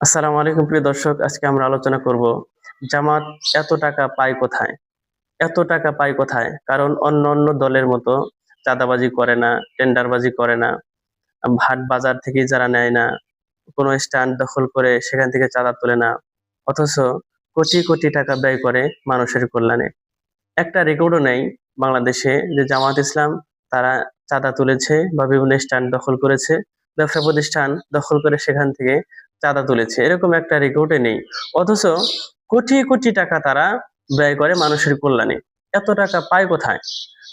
আসসালামু আলাইকুম প্রিয় দর্শক, আজকে আমরা আলোচনা করব জামাত এত টাকা পায় কোথায়? এত টাকা পায় কোথায়? কারণ অন্য অন্য দলের মতো চাঁদাবাজি করে না, টেন্ডারবাজি করে না, ভাট বাজার থেকে যারা নেয় না, কোনো স্ট্যান্ড দখল করে সেখান থেকে চাঁদা তোলে না, অথচ কোটি কোটি টাকা ব্যয় করে মানুষের কল্যাণে। একটা রেকর্ডও নেই বাংলাদেশে যে জামাত ইসলাম তারা চাঁদা তুলেছে বা বিভিন্ন স্ট্যান্ড দখল করেছে, ব্যবসা প্রতিষ্ঠান দখল করে সেখান থেকে চাঁদা তুলেছে। এরকম একটা রেকর্ডে নেই। অথচ কোটি কোটি টাকা তারা ব্যয় করে মানুষের কল্যাণে। এত টাকা পায় কোথায়?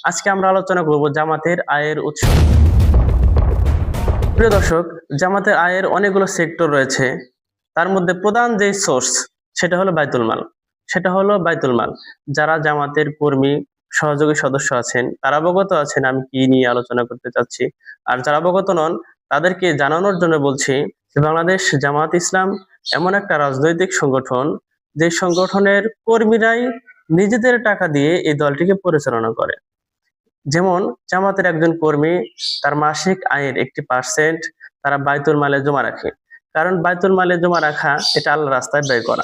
আজকে আমরা আলোচনা করব জামাতের আয়ের উৎস। প্রিয় দর্শক, জামাতের আয়ের অনেকগুলো সেক্টর রয়েছে। তার মধ্যে প্রধান যে সোর্স সেটা হলো বাইতুল মাল। সেটা হলো বাইতুল মাল। যারা জামাতের কর্মী, সহযোগী সদস্য আছেন, তারা অবগত আছেন আমি কি নিয়ে আলোচনা করতে চাচ্ছি। আর যারা অবগত নন, তাদেরকে জানানোর জন্য বলছি বাংলাদেশ জামাত ইসলাম এমন একটা রাজনৈতিক সংগঠন, যে সংগঠনের কর্মীরাই নিজেদের টাকা দিয়ে এই দলটিকে পরিচালনা করে। যেমন জামাতের একজন কর্মী, তার মাসিক আয়ের একটি পার্সেন্ট তারা বাইতুল মালে জমা রাখে। কারণ বাইতুল মালে জমা রাখা, এটা আল্লাহ রাস্তায় ব্যয় করা।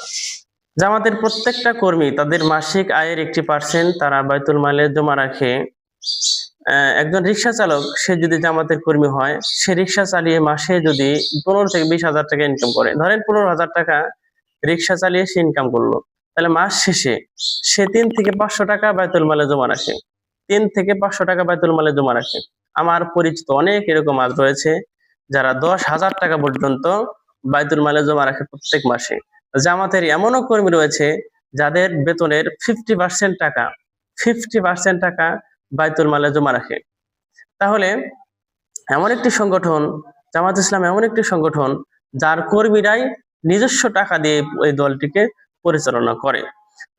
জামাতের প্রত্যেকটা কর্মী তাদের মাসিক আয়ের একটি পার্সেন্ট তারা বাইতুল মালে জমা রাখে। একজন রিক্সা চালক, সে যদি জামাতের কর্মী হয়, সে রিক্সা চালিয়ে মাসে যদি পনেরো থেকে বিশ হাজার টাকা ইনকাম করে। ধরেন পনেরো হাজার টাকা রিক্সা চালিয়ে সে ইনকাম করল। তাহলে মাস শেষে সে তিন থেকে পাঁচশো টাকা বাইতুল মালে জমা রাখে। তিন থেকে পাঁচশো টাকা বাইতুল মালে জমা রাখে। আমার পরিচিত অনেক এরকম আজ রয়েছে, যারা দশ হাজার টাকা পর্যন্ত বাইতুল মালে জমা রাখে প্রত্যেক মাসে। জামাতের এমনও কর্মী রয়েছে, যাদের বেতনের ফিফটি পার্সেন্ট টাকা ফিফটি পার্সেন্ট টাকা বাইতুল মালে জমা রাখে। তাহলে এমন একটি সংগঠন, জামাত ইসলাম এমন একটি সংগঠন, যার কর্মীরাই নিজস্ব টাকা দিয়ে এই দলটিকে পরিচালনা করে।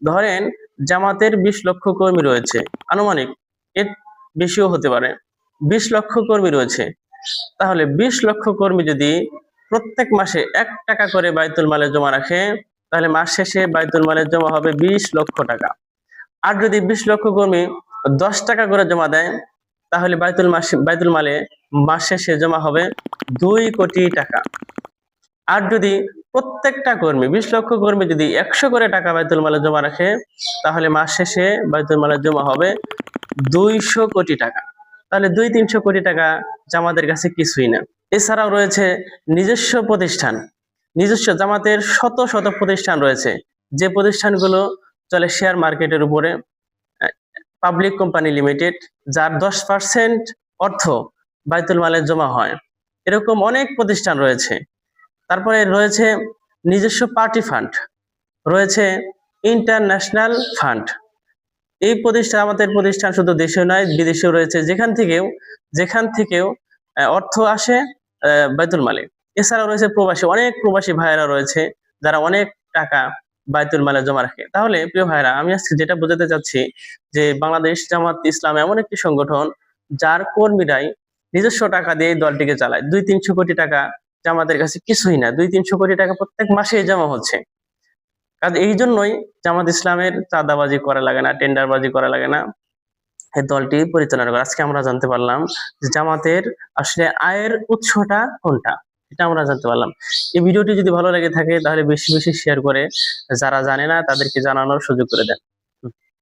ধরেন, জামাতের বিশ লক্ষ কর্মী রয়েছে। আনুমানিক এর বেশিও হতে পারে। বিশ লক্ষ কর্মী রয়েছে। তাহলে বিশ লক্ষ কর্মী যদি প্রত্যেক মাসে এক টাকা করে বাইতুল মালে জমা রাখে, তাহলে মাস শেষে বাইতুল মালে জমা হবে বিশ লক্ষ টাকা। আর যদি বিশ লক্ষ কর্মী দশ টাকা করে জমা দেয়, তাহলে বাইতুল মাস, বাইতুল মালে মাস শেষে জমা হবে দুই কোটি টাকা। আর যদি প্রত্যেকটা কর্মী, বিশ লক্ষ কর্মী যদি একশো করে টাকা বাইতুল মালে জমা রাখে, তাহলে মাস শেষে বাইতুল মালে জমা হবে দুইশো কোটি টাকা। তাহলে দুই তিনশো কোটি টাকা জামাতের কাছে কিছুই না। এছাড়াও রয়েছে নিজস্ব প্রতিষ্ঠান। নিজস্ব জামাতের শত শত প্রতিষ্ঠান রয়েছে। যে প্রতিষ্ঠানগুলো চলে শেয়ার মার্কেটের উপরে পাবলিক কোম্পানি লিমিটেড, যার দশ পার্সেন্ট অর্থ বাইতুল মালে জমা হয়। এরকম অনেক প্রতিষ্ঠান রয়েছে। তারপরে রয়েছে নিজস্ব পার্টি ফান্ড, রয়েছে ইন্টারন্যাশনাল ফান্ড। এই প্রতিষ্ঠান, আমাদের প্রতিষ্ঠান শুধু দেশে নয়, বিদেশেও রয়েছে। যেখান থেকেও যেখান থেকেও অর্থ আসে বাইতুল মালে। এছাড়াও রয়েছে প্রবাসী, অনেক প্রবাসী ভাইয়েরা রয়েছে, যারা অনেক টাকা বাইতুল মালে জমা রাখে। তাহলে প্রিয় ভাইরা আমি আজকে যেটা বোঝাতে চাচ্ছি যে বাংলাদেশ জামাত ইসলাম এমন একটি সংগঠন যার কর্মীরাই নিজস্ব টাকা দিয়ে দলটিকে চালায়। দুই তিনশো কোটি টাকা জামাতের কাছে কিছুই না। দুই তিনশো কোটি টাকা প্রত্যেক মাসে জমা হচ্ছে। কাজ এই জন্যই জামাত ইসলামের চাঁদাবাজি করা লাগে না, টেন্ডারবাজি করা লাগে না। এই দলটি পরিচালনা করে। আজকে আমরা জানতে পারলাম যে জামাতের আসলে আয়ের উৎসটা কোনটা। এটা আমরা জানতে পারলাম। এই ভিডিওটি যদি ভালো লাগে থাকে, তাহলে বেশি বেশি শেয়ার করে যারা জানে না, তাদেরকে জানানোর সুযোগ করে দেন।